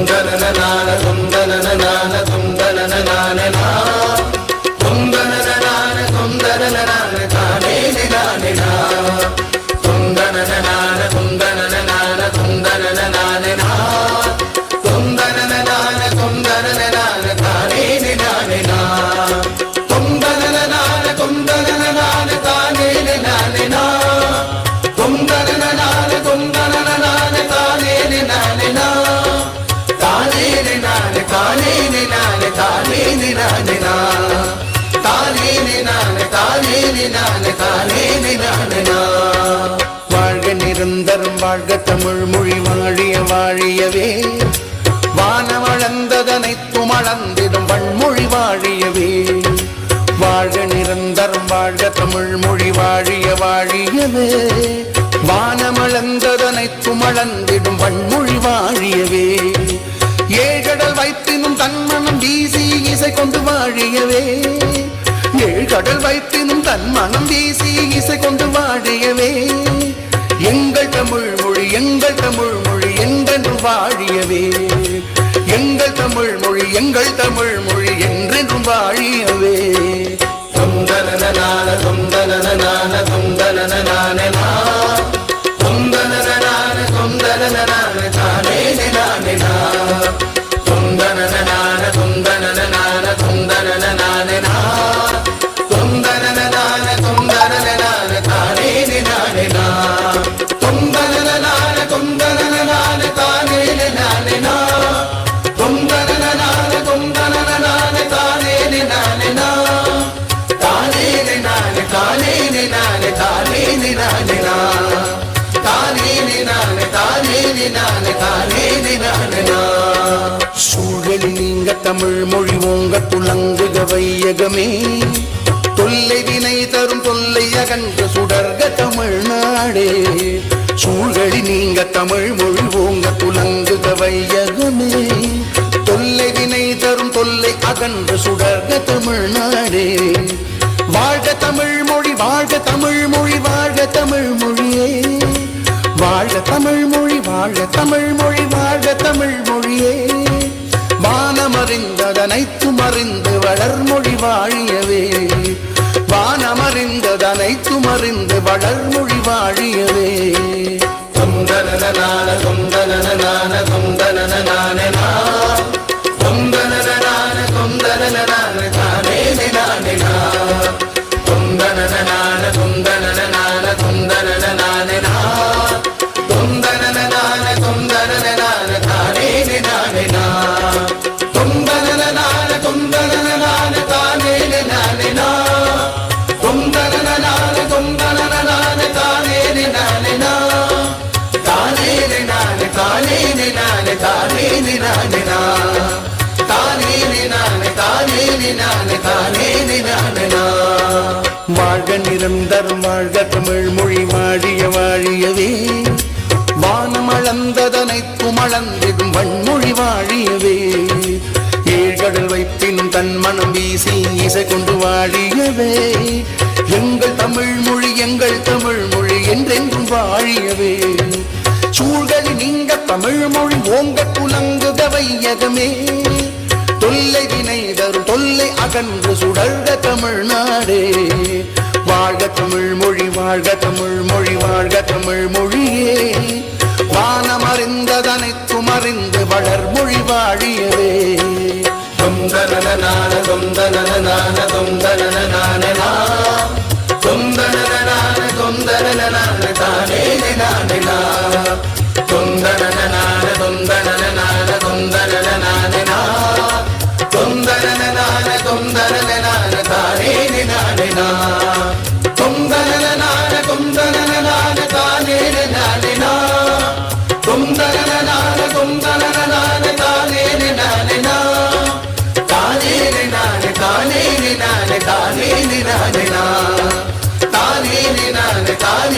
தொந்தனன நான தொந்தனன நான தொந்தனன நான நா தொந்தனன நான தொந்தனன நான வாழ்க நிரந்தரம் வாழ்க தமிழ் மொழி வாழிய வாழியவே. வானமளந்ததனைத்தும் அளந்திடும் வன்மொழி வாழியவே. வாழ்க நிரந்தரம் வாழ்க தமிழ் மொழி வாழிய வாழியவே. வானமளந்ததனைத்தும் அளந்திடும் வன்மொழி வாழியவே. மனம் வீசி இசை கொண்டு வாழியவே. எங்கள் தமிழ் மொழி எங்கள் தமிழ் மொழி என்றென்று வாழியவே. எங்கள் தமிழ் மொழி எங்கள் தமிழ் மொழி என்றென்றும் வாழியவே. தொந்தனன நான தொந்தனன நான. தொந்தனன தானே சூழலில் நீங்க தமிழ் மொழி ஓங்க துளங்குக வையகமே. தொல்லை வினை தரும் தொல்லை அகன்ற சுடர்க தமிழ்நாடே. சூழலி நீங்க தமிழ் மொழி ஓங்க துளங்குக வையகமே. தொல்லை வினை தரும் தொல்லை அகன்ற சுடர்க தமிழ்நாடே. வாழ்க தமிழ் மொழி வாழ்க தமிழ் மொழி வாழ்க தமிழ் மொழியே. வாழ்க தமிழ் வாழ்க தமிழ் மொழி வாழ்க தமிழ் மொழியே. வானமறிந்ததனைத்தும் அறிந்து வளர்மொழி வாழியவே. வானமறிந்ததனைத்தும் அறிந்து வளர்மொழி வாழியவே. தொந்தனன நான தொந்தனன நான தொந்தனன வாழ்க நிரந்தரம் வாழ்க தமிழ் மொழி வாழிய வாழியவே வானம் அளந்ததனைத்தும் அளந்திடும் வன்மொழி வாழியவே. ஏழ்கடல் வைப்பினும் தன் மனம் வீசி இசை கொண்டு வாழியவே. எங்கள் தமிழ் மொழி எங்கள் தமிழ் மொழி என்றென்றும் வாழியவே. சூழ்களி நீங்க தமிழ் மொழி ஓங்க புலங்குதவையகமே தொல்லை வினை தரும் தொல்லை அகன்று சுடர்க தமிழ்நாடே வாழ்க தமிழ் மொழி வாழ்க தமிழ் மொழி வாழ்க தமிழ் மொழியே. அறிந்து வளர் மொழி வாழியவே. தொந்தன நான தொந்தன நான தொந்தன நான தொந்தன தொந்தனன நான தொந்தன நான தானே நானே நா.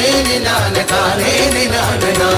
தானே நானே தானே நானே தானே நானே நா